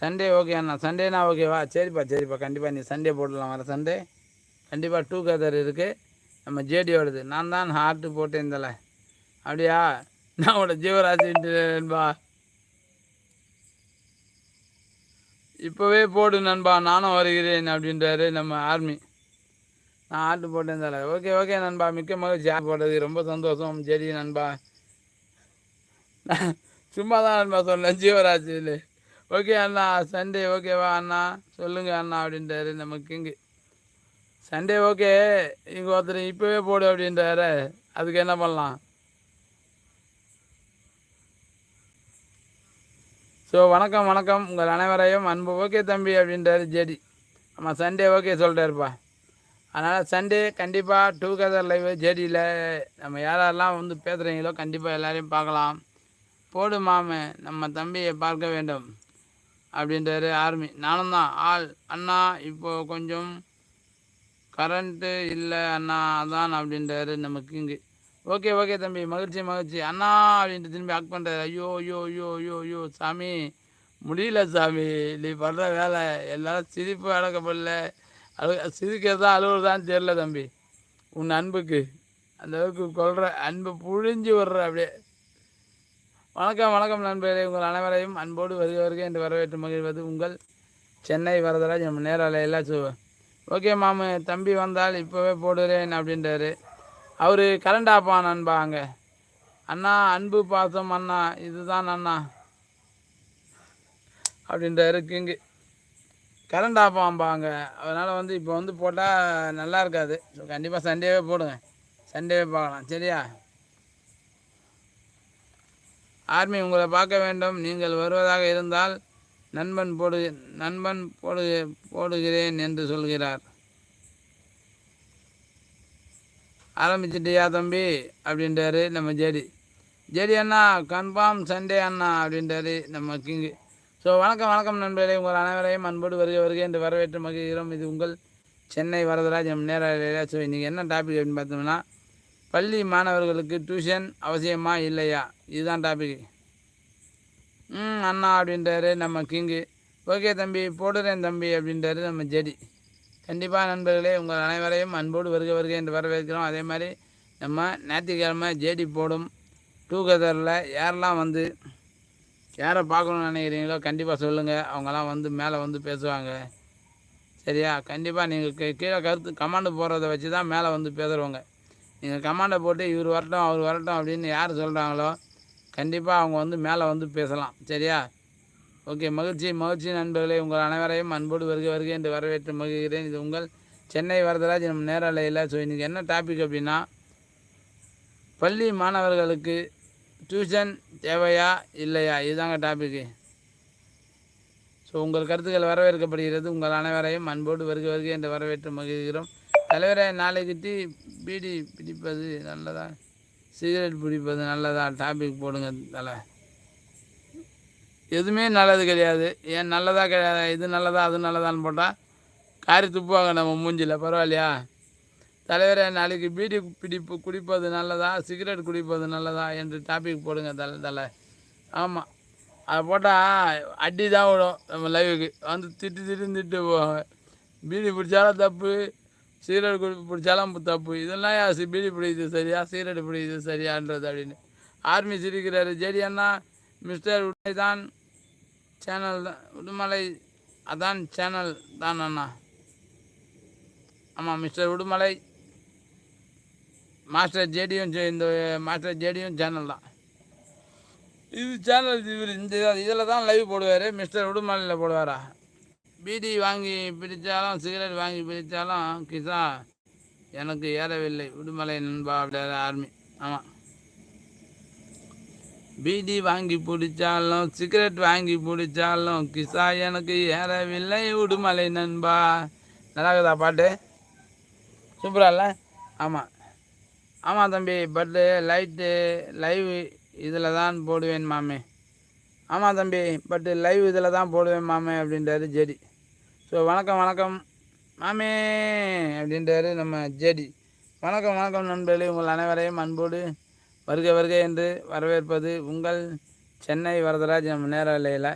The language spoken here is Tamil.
சண்டே ஓகே அண்ணா. சண்டேனா ஓகேவா சரிப்பா சரிப்பா. கண்டிப்பாக நீ சண்டே போடலாம் வர சண்டே கண்டிப்பாக டூ கதர் இருக்குது நம்ம ஜேடியோடது நான் தான் ஹார்ட்டு போட்டேன் தலை அப்படியா? நான் உட ஜீவராசின்பா இப்போவே போடு நண்பா. நானும் வருகிறேன் அப்படின்றாரு நம்ம ஆர்மி நான் ஆர்டர் போட்டேன் தலை ஓகே ஓகே நண்பா. மிக்க மகிழ்ச்சி. ஆர்டர் போட்டது ரொம்ப சந்தோஷம். ஜெடி நண்பா. சும்மா தான் நண்பா சொன்னேன். ஜீவராசியில். ஓகே அண்ணா சண்டே ஓகேவா அண்ணா. சொல்லுங்க அண்ணா அப்படின்றாரு நம்ம கிங்கு சண்டே ஓகே இங்கே ஒருத்தர் இப்போவே போடு அப்படின்றாரு. அதுக்கு என்ன பண்ணலாம்? ஸோ வணக்கம் வணக்கம். உங்கள் அனைவரையும் அன்பு ஓகே தம்பி அப்படின்றாரு ஜெடி. ஆமாம் சண்டே ஓகே சொல்லிட்டாருப்பா அதனால் சண்டே கண்டிப்பாக டூ கதர் லைவ் ஜேடியில் நம்ம யாரெல்லாம் வந்து பேசுகிறீங்களோ கண்டிப்பாக எல்லாரையும் பார்க்கலாம். போடு மாமே நம்ம தம்பியை பார்க்க வேண்டும். அப்படின்றாரு ஆர்மி. நானும் தான். ஆள் அண்ணா இப்போ கொஞ்சம் கரண்ட்டு இல்லை அண்ணா அதான் அப்படின்றாரு நம்ம கிங்கு ஓகே ஓகே தம்பி. மகிழ்ச்சி மகிழ்ச்சி. அண்ணா அப்படின்ட்டு திரும்பி ஆக் பண்ணுறாரு ஐயோ ஐயோ ஐயோ ஐயோ ஐயோ சாமி. முடியல சாமி. நீ பண்ணுற வேலை எல்லாரும் சிரிப்பு அடக்கப்படல. அழு சிரிக்கிறதா அழுகுறதான்னு தெரில தம்பி. உன் அன்புக்கு அந்த அளவுக்கு கொள்கிற அன்பு புழிஞ்சு விடுற அப்படியே வணக்கம் வணக்கம் நண்பர்களே. உங்கள் அனைவரையும் அன்போடு வருக வருக என்று வரவேற்று மகிழ்வது உங்கள் சென்னை வரதராஜ் நம்ம நேராலையில் சு ஓகே மாமு தம்பி வந்தால் இப்போவே போடுறேன் அப்படின்றாரு. அவர் கரண்ட் ஆப்பா நண்பா அங்கே? அண்ணா அன்பு பாசம் அண்ணா இதுதான் அண்ணா. அப்படின்றாரு கிங்கு. கரண்ட் ஆப்பாம்பா அங்கே? அதனால் வந்து இப்போ வந்து போட்டால் நல்லா இருக்காது. கண்டிப்பாக சண்டேவே போடுங்க. சண்டேவே பார்க்கலாம். சரியா? ஆர்மி உங்களை பார்க்க வேண்டும். நீங்கள் வருவதாக இருந்தால் நண்பன் போடு நண்பன் போடு போடுகிறேன் என்று சொல்கிறார். ஆரம்பிச்சிட்டியா தம்பி? அப்படின்றாரு நம்ம ஜேடி. ஜேடி அண்ணா கன்ஃபார்ம் சண்டே அண்ணா அப்படின்றாரு நம்ம கிங்கு ஸோ வணக்கம் வணக்கம் நண்பர்களே. உங்கள் அனைவரையும் அன்போடு வருகை வருகை என்று வரவேற்று மகிழ்கிறோம். இது உங்கள் சென்னை வரதராஜ் நம் நேரில் ஸோ இன்றைக்கி என்ன டாபிக் அப்படின்னு பார்த்தோம்னா பள்ளி மாணவர்களுக்கு டியூஷன் அவசியமா இல்லையா? இதுதான் டாபிக் ம் அண்ணா அப்படின்றாரு நம்ம கிங்கு ஓகே தம்பி போடுறேன் தம்பி அப்படின்றாரு நம்ம ஜெடி. கண்டிப்பாக நண்பர்களே உங்கள் அனைவரையும் அன்போடு வருக வருக என்று வரவேற்கிறோம். அதே மாதிரி நம்ம ஞாயிற்றுக்கிழமை ஜேடி போடும் டூகெதரில் யாரெல்லாம் வந்து யாரை பார்க்கணுன்னு நினைக்கிறீங்களோ கண்டிப்பாக சொல்லுங்கள் அவங்கெல்லாம் வந்து மேலே வந்து பேசுவாங்க. சரியா? கண்டிப்பாக நீங்கள் கீழே கருத்து கமாண்டு போடுறத வச்சு தான் மேலே வந்து பேசுகிறவங்க நீங்கள் கமாண்டை போட்டு இவர் வரட்டும் அவர் வரட்டும் அப்படின்னு யார் சொல்கிறாங்களோ கண்டிப்பாக அவங்க வந்து மேலே வந்து பேசலாம். சரியா? ஓகே மகிழ்ச்சி மகிழ்ச்சி நண்பர்களே. உங்கள் அனைவரையும் அன்போடு வருகை வருகை என்று வரவேற்று மகிழ்கிறேன். இது உங்கள் சென்னை வரதராஜ் நம்ம நேரலையில் ஸோ இன்றைக்கி என்ன டாபிக் அப்படின்னா பள்ளி மாணவர்களுக்கு டியூஷன் தேவையா இல்லையா? இதுதாங்க டாபிக்கு ஸோ உங்கள் கருத்துக்கள் வரவேற்கப்படுகிறது. உங்கள் அனைவரையும் அன்போடு வருகை வருகை என்று வரவேற்று மகிழ்கிறோம். தலைவரை நாளைக்கு பீடி பிடிப்பது நல்லதா? சிகரெட் பிடிப்பது நல்லதா? டாபிக் போடுங்க தலை. எதுவுமே நல்லது கிடையாது. ஏன் நல்லதா கிடையாது? இது நல்லதா? அது நல்லதான்னு போட்டால் காரி துப்புவாங்க நம்ம மூஞ்சியில் பரவாயில்லையா? தலைவரே நாளைக்கு பீடி பிடிப்பு குடிப்பது நல்லதா? சிகரெட் குடிப்பது நல்லதா? என்று டாபிக் போடுங்க தலை தலை. ஆமாம் அதை போட்டால் அடி தான் விடும் நம்ம லைவுக்கு வந்து திட்டு திட்டு திட்டு போவாங்க. பீடி பிடிச்சாலும் தப்பு. சீரடு குடி பிடிச்சாலும் தப்பு இதெல்லாம் யா பீடி பிடிக்குது சரியா? சீரடு பிடிக்குது சரியான்றது அப்படின்னு. ஆர்மி சிரிக்கிறாரு ஜெடி அண்ணா மிஸ்டர் உடுமலை தான் சேனல் தான் உடுமலை அதான் சேனல் தான் அண்ணா. ஆமாம் மிஸ்டர் உடுமலை மாஸ்டர் ஜேடியும் இந்த மாஸ்டர் ஜேடியும் சேனல் தான். இது சேனல் இவர் இந்த இதில் தான் லைவ் போடுவார் மிஸ்டர் உடுமலையில் போடுவாரா? பீடி வாங்கி பிடித்தாலும் சிகரெட் வாங்கி பிடித்தாலும் கிசா எனக்கு ஏறவில்லை. விடுமலை நண்பா அப்படின்ற ஆர்மி. ஆமாம் பீடி வாங்கி பிடிச்சாலும் சிகரெட் வாங்கி பிடிச்சாலும் கிசா எனக்கு ஏறவில்லை. உடுமலை நண்பா. நல்லா இருக்குதா பாட்டு? சூப்பராக இல்லை? ஆமாம் ஆமாம் தம்பி பட்டு லைட்டு லைவ் இதில் தான் போடுவேன் மாமே. ஆமாம் தம்பி பட்டு லைவ் இதில் தான் போடுவேன் மாமே அப்படின்றாரு ஜெடி. ஸோ வணக்கம் வணக்கம். மாமே அப்படின்றாரு நம்ம ஜேடி. வணக்கம் வணக்கம் நண்பர்களே. உங்கள் அனைவரையும் அன்போடு வருக வருக என்று வரவேற்பது உங்கள் சென்னை வரதராஜ் நம்ம நேரலையில்.